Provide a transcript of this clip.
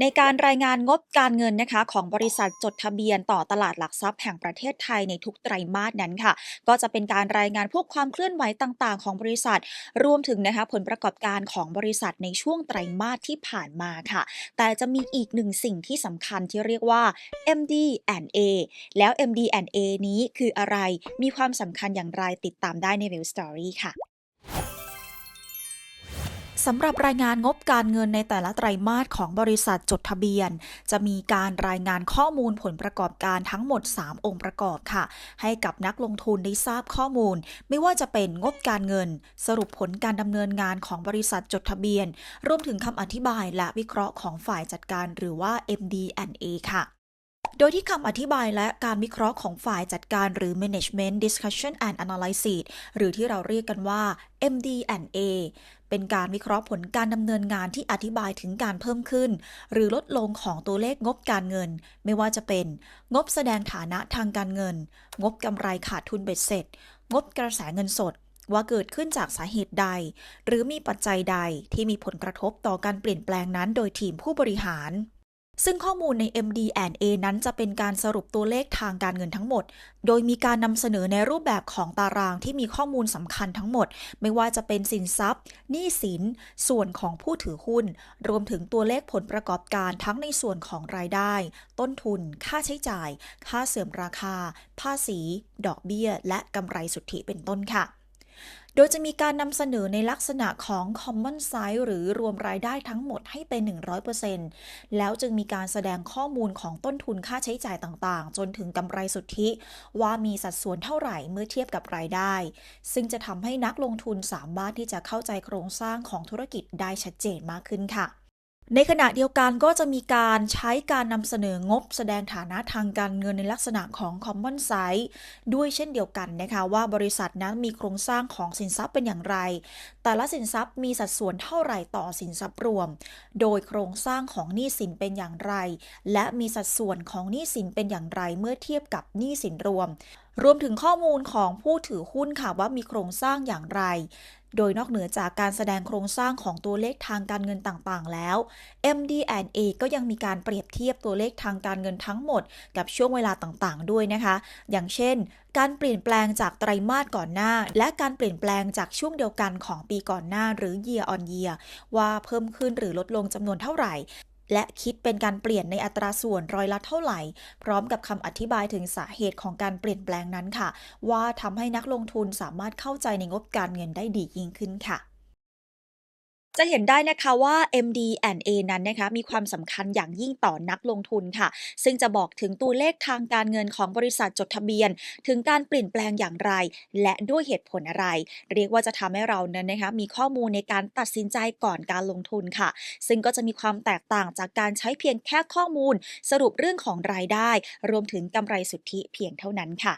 ในการรายงานงบการเงินนะคะของบริษัทจดทะเบียนต่อตลาดหลักทรัพย์แห่งประเทศไทยในทุกไตรมาสนั้นค่ะ ก็จะเป็นการรายงานพวกความเคลื่อนไหวต่างๆ ของบริษัท รวมถึงนะคะผลประกอบการของบริษัทในช่วงไตรมาสที่ผ่านมาค่ะ แต่จะมีอีกหนึ่งสิ่งที่สำคัญที่เรียกว่า MD&A แล้ว MD&A นี้คืออะไร มีความสำคัญอย่างไรติดตามได้ใน View Story ค่ะ สำหรับรายงานงบการเงินในแต่ละไตรมาสของบริษัทจดทะเบียน จะมีการรายงานข้อมูลผลประกอบการทั้งหมด 3 องค์ประกอบค่ะ ให้กับนักลงทุนได้ทราบข้อมูล ไม่ว่าจะเป็นงบการเงิน สรุปผลการดำเนินงานของบริษัทจดทะเบียน รวมถึงคำอธิบายและวิเคราะห์ของฝ่ายจัดการหรือว่า MD&A ค่ะ โดยที่คำอธิบายและการวิเคราะห์ของฝ่ายจัดการหรือ Management Discussion and Analysis หรือที่เราเรียกกันว่า MD&A เป็นการวิเคราะห์ผลการดำเนินงานที่อธิบายถึงการเพิ่มขึ้น หรือลดลงของตัวเลขงบการเงิน ไม่ว่าจะเป็น งบแสดงฐานะทางการเงิน งบกำไรขาดทุนเบ็ดเสร็จ งบกระแสเงินสดว่าเกิดขึ้นจากสาเหตุใด หรือมีปัจจัยใดที่มีผลกระทบต่อการเปลี่ยนแปลงนั้นโดยทีมผู้บริหาร ซึ่งข้อมูลใน MD&A นั้นจะเป็นการสรุปตัวเลขทางการเงินทั้งหมด โดยมีการนำเสนอในรูปแบบของตารางที่มีข้อมูลสำคัญทั้งหมด ไม่ว่าจะเป็นสินทรัพย์หนี้สิน ส่วนของผู้ถือหุ้น รวมถึงตัวเลขผลประกอบการทั้งในส่วนของรายได้ ต้นทุน ค่าใช้จ่าย ค่าเสื่อมราคา ภาษี ดอกเบี้ย และกำไรสุทธิเป็นต้นค่ะ โดยจะมีการนำเสนอในลักษณะของ common size หรือรวมรายได้ทั้งหมดให้เป็น 100%แล้วจึงมีการแสดงข้อมูลของต้นทุนค่าใช้จ่ายต่างๆ จนถึงกำไรสุทธิ ว่ามีสัดส่วนเท่าไหร่เมื่อเทียบกับรายได้ ซึ่งจะทำให้นักลงทุนสามารถที่จะเข้าใจโครงสร้างของธุรกิจได้ชัดเจนมากขึ้นค่ะ ในขณะเดียวกันก็จะมีการใช้การนำเสนองบแสดงฐานะทางการเงินในลักษณะของ common size ด้วยเช่นเดียวกันนะคะว่าบริษัทนั้นมีโครงสร้างของสินทรัพย์เป็นอย่างไร แต่ละสินทรัพย์มีสัดส่วนเท่าไหร่ต่อสินทรัพย์รวม โดยโครงสร้างของหนี้สินเป็นอย่างไร และมีสัดส่วนของหนี้สินเป็นอย่างไรเมื่อเทียบกับหนี้สินรวม รวมถึงข้อมูลของผู้ถือหุ้นค่ะว่ามีโครงสร้างอย่างไร โดยนอกเหนือจากการแสดงโครงสร้างของตัวเลขทางการเงินต่างๆ แล้ว MD&A ก็ยังมีการเปรียบเทียบตัวเลขทางการเงินทั้งหมด กับช่วงเวลาต่างๆ ด้วยนะคะ อย่างเช่น การเปลี่ยนแปลงจากไตรมาสก่อนหน้า และการเปลี่ยนแปลงจากช่วงเดียวกันของปีก่อนหน้าหรือ year on year ว่าเพิ่มขึ้นหรือลดลงจำนวนเท่าไหร่ และคิดเป็นการเปลี่ยนในอัตราส่วนร้อยละเท่าไหร่ พร้อมกับคำอธิบายถึงสาเหตุของการเปลี่ยนแปลงนั้นค่ะ ว่าทำให้นักลงทุนสามารถเข้าใจในงบการเงินได้ดียิ่งขึ้นค่ะ จะเห็นได้นะคะว่า MD&A นั้นนะคะมีความสำคัญอย่างยิ่งต่อนักลงทุนค่ะ ซึ่งจะบอกถึงตัวเลขทางการเงินของบริษัทจดทะเบียน ถึงการเปลี่ยนแปลงอย่างไร และด้วยเหตุผลอะไร เรียกว่าจะทำให้เรานั้นนะคะมีข้อมูลในการตัดสินใจก่อนการลงทุนค่ะ ซึ่งก็จะมีความแตกต่างจากการใช้เพียงแค่ข้อมูล สรุปเรื่องของรายได้ รวมถึงกำไรสุทธิเพียงเท่านั้นค่ะ